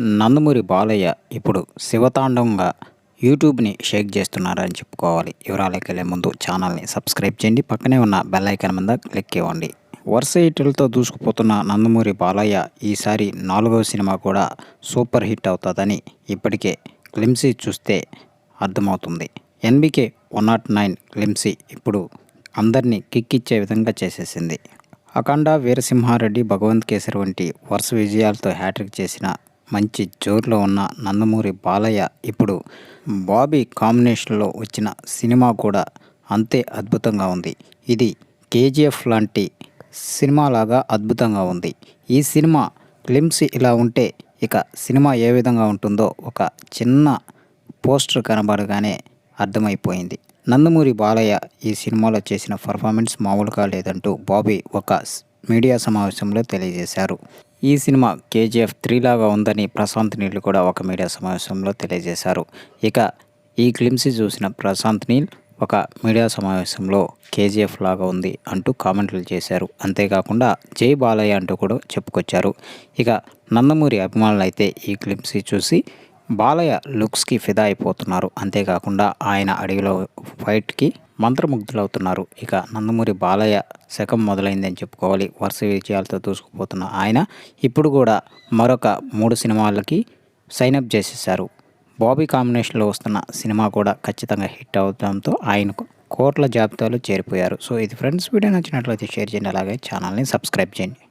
నందమూరి బాలయ్య ఇప్పుడు శివతాండంగా యూట్యూబ్ని షేక్ చేస్తున్నారని చెప్పుకోవాలి. వివరాలకు వెళ్ళే ముందు ఛానల్ని సబ్స్క్రైబ్ చేయండి. పక్కనే ఉన్న బెల్ ఐకాన్ మీద క్లిక్ ఇవ్వండి వరుస హిట్లతో దూసుకుపోతున్న నందమూరి బాలయ్య ఈసారి నాలుగవ సినిమా కూడా సూపర్ హిట్ అవుతుందని ఇప్పటికే క్లిమ్సీ చూస్తే అర్థమవుతుంది. NBK one nought nine glimpse ఇప్పుడు అందరినీ కిక్కిచ్చే విధంగా చేసేసింది. అఖండ వీరసింహారెడ్డి భగవంత్ కేసరి వంటి వరుస విజయాలతో హ్యాట్రిక్ చేసిన మంచి జోరులో ఉన్న నందమూరి బాలయ్య ఇప్పుడు బాబీ కాంబినేషన్లో వచ్చిన సినిమా కూడా అంతే అద్భుతంగా ఉంది. ఇది కేజీఎఫ్ లాంటి సినిమాలాగా అద్భుతంగా ఉంది. ఈ సినిమా క్లిమ్స్ ఇలా ఉంటే ఇక సినిమా ఏ విధంగా ఉంటుందో ఒక చిన్న పోస్టర్ కనబడగానే అర్థమైపోయింది. నందమూరి బాలయ్య ఈ సినిమాలో చేసిన పర్ఫార్మెన్స్ మామూలుగా లేదంటూ బాబీ ఒక మీడియా సమావేశంలో తెలియజేశారు. ఈ సినిమా కేజీఎఫ్ త్రీ లాగా ఉందని ప్రశాంత్ నీళ్ళు కూడా ఒక మీడియా సమావేశంలో తెలియజేశారు. ఇక ఈ క్లిమ్స్ చూసిన ప్రశాంత్ నీల్ ఒక మీడియా సమావేశంలో కేజీఎఫ్ లాగా ఉంది అంటూ కామెంట్లు చేశారు. అంతేకాకుండా జై బాలయ్య అంటూ కూడా చెప్పుకొచ్చారు. ఇక నందమూరి అభిమానులు అయితే ఈ క్లిప్స్ చూసి బాలయ్య లుక్స్కి ఫిదా అయిపోతున్నారు. అంతేకాకుండా ఆయన అడవిలో ఫైట్కి మంత్రముగ్ధులవుతున్నారు. ఇక నందమూరి బాలయ్య శకం మొదలైందని చెప్పుకోవాలి. వరుస విజయాలతో దూసుకుపోతున్న ఆయన ఇప్పుడు కూడా మరొక మూడు సినిమాలకి సైనప్ చేసేసారు బాబీ కాంబినేషన్లో వస్తున్న సినిమా కూడా ఖచ్చితంగా హిట్ అవడంతో ఆయనకు కోట్ల జాబితాలో చేరిపోయారు. సో ఇది ఫ్రెండ్స్ వీడియో నచ్చినట్లయితే షేర్ చేయండి. అలాగే ఛానల్ని సబ్స్క్రైబ్ చేయండి.